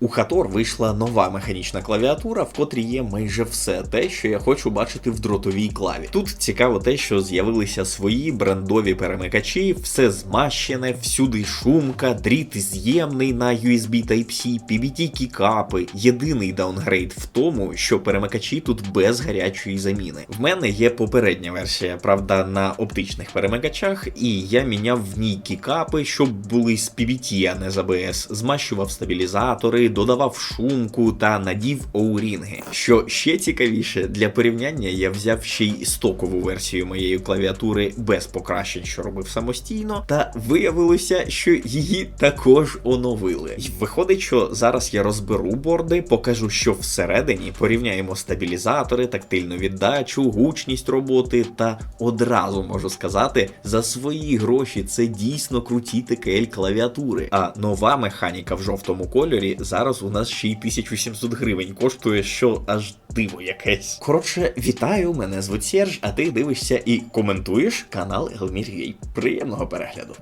У Хатор вийшла нова механічна клавіатура, в котрій є майже все те, що я хочу бачити в дротовій клаві. Тут цікаво те, що з'явилися свої брендові перемикачі, все змащене, всюди шумка, дріт з'ємний на USB Type-C, PBT кікапи. Єдиний даунгрейд в тому, що перемикачі тут без гарячої заміни. В мене є попередня версія, правда, на оптичних перемикачах, і я міняв в ній кікапи, щоб були з PBT, а не з ABS, змащував стабілізатори, додавав шумку та надів оурінги. Що ще цікавіше, для порівняння я взяв ще й стокову версію моєї клавіатури без покращень, що робив самостійно, та виявилося, що її також оновили. І виходить, що зараз я розберу борди, покажу, що всередині порівняємо стабілізатори, тактильну віддачу, гучність роботи, та одразу можу сказати, за свої гроші це дійсно круті TKL клавіатури. А нова механіка в жовтому кольорі зараз у нас ще й 1800 гривень коштує, що аж диво якесь. Коротше, вітаю, мене звуть Серж, а ти дивишся і коментуєш канал Елмір.ua. Приємного перегляду.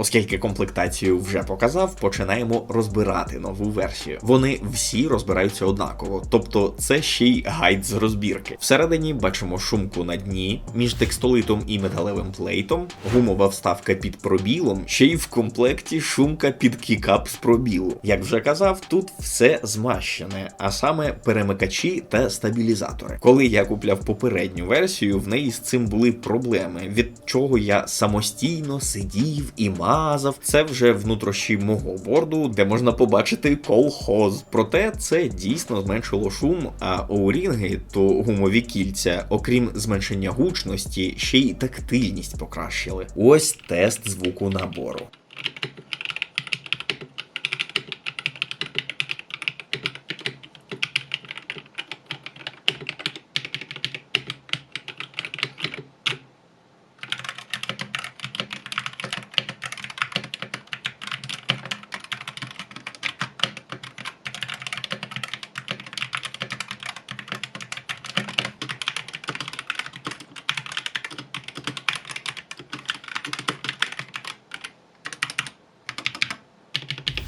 Оскільки комплектацію вже показав, починаємо розбирати нову версію. Вони всі розбираються однаково, тобто це ще й гайд з розбірки. Всередині бачимо шумку на дні між текстолитом і металевим плейтом, гумова вставка під пробілом, ще й в комплекті шумка під кікап з пробілу. Як вже казав, тут все змащене, а саме перемикачі та стабілізатори. Коли я купляв попередню версію, в неї з цим були проблеми, від чого я самостійно сидів і мазав. Це вже внутрішні мого борду, де можна побачити колхоз. Проте це дійсно зменшило шум, а оурінги, то гумові кільця, окрім зменшення гучності, ще й тактильність покращили. Ось тест звуку набору.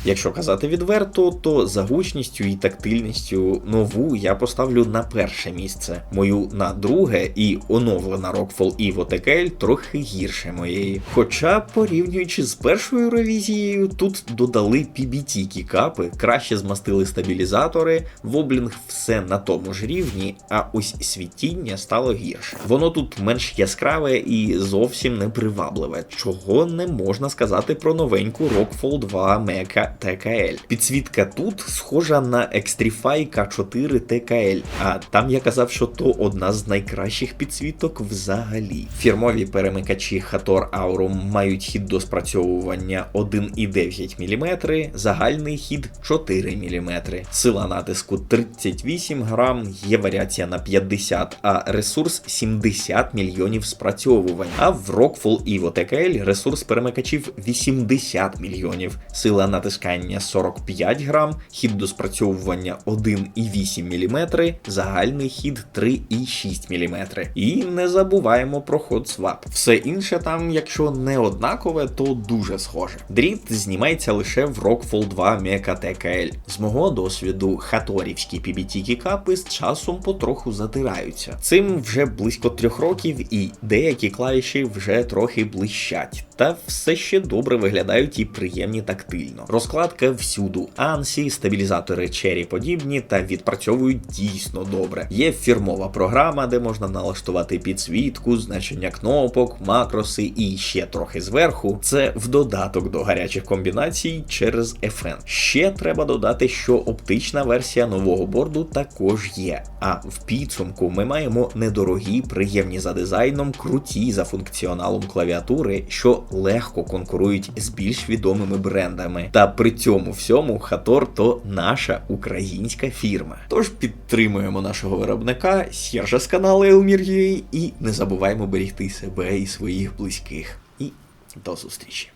Якщо казати відверто, то за гучністю і тактильністю нову я поставлю на перше місце, мою на друге, і оновлена Rockfall Evo TKL трохи гірше моєї. Хоча, порівнюючи з першою ревізією, тут додали PBT кікапи, краще змастили стабілізатори, воблінг все на тому ж рівні, а ось світіння стало гірше. Воно тут менш яскраве і зовсім не привабливе, чого не можна сказати про новеньку Rockfall 2 Mecha TKL. Підсвітка тут схожа на Extrify K4 TKL, а там я казав, що то одна з найкращих підсвіток взагалі. Фірмові перемикачі Hator Aurum мають хід до спрацьовування 1,9 мм, загальний хід 4 мм. Сила натиску 38 грам, є варіація на 50, а ресурс 70 мільйонів спрацьовувань. А в Rockfall Evo TKL ресурс перемикачів 80 мільйонів. Сила натискання 45 грам, хід до спрацьовування 1,8 мм, загальний хід 3,6 мм. І не забуваємо про ход свап. Все інше там, якщо не однакове, то дуже схоже. Дріт знімається лише в Rockfall 2 Mecha TKL. З мого досвіду, хаторівські PBT кікапи з часом потроху затираються. Цим вже близько трьох років, і деякі клавіші вже трохи блищать. Та все ще добре виглядають і приємні тактильно. Розкладка всюду, ансі, стабілізатори Cherry подібні та відпрацьовують дійсно добре. Є фірмова програма, де можна налаштувати підсвітку, значення кнопок, макроси і ще трохи зверху. Це в додаток до гарячих комбінацій через FN. Ще треба додати, що оптична версія нового борду також є. А в підсумку ми маємо недорогі, приємні за дизайном, круті за функціоналом клавіатури, що легко конкурують з більш відомими брендами. Та при цьому всьому Хатор то наша українська фірма. Тож підтримуємо нашого виробника, Сержа з каналу Elmir.ua і не забуваємо берегти себе і своїх близьких. І до зустрічі!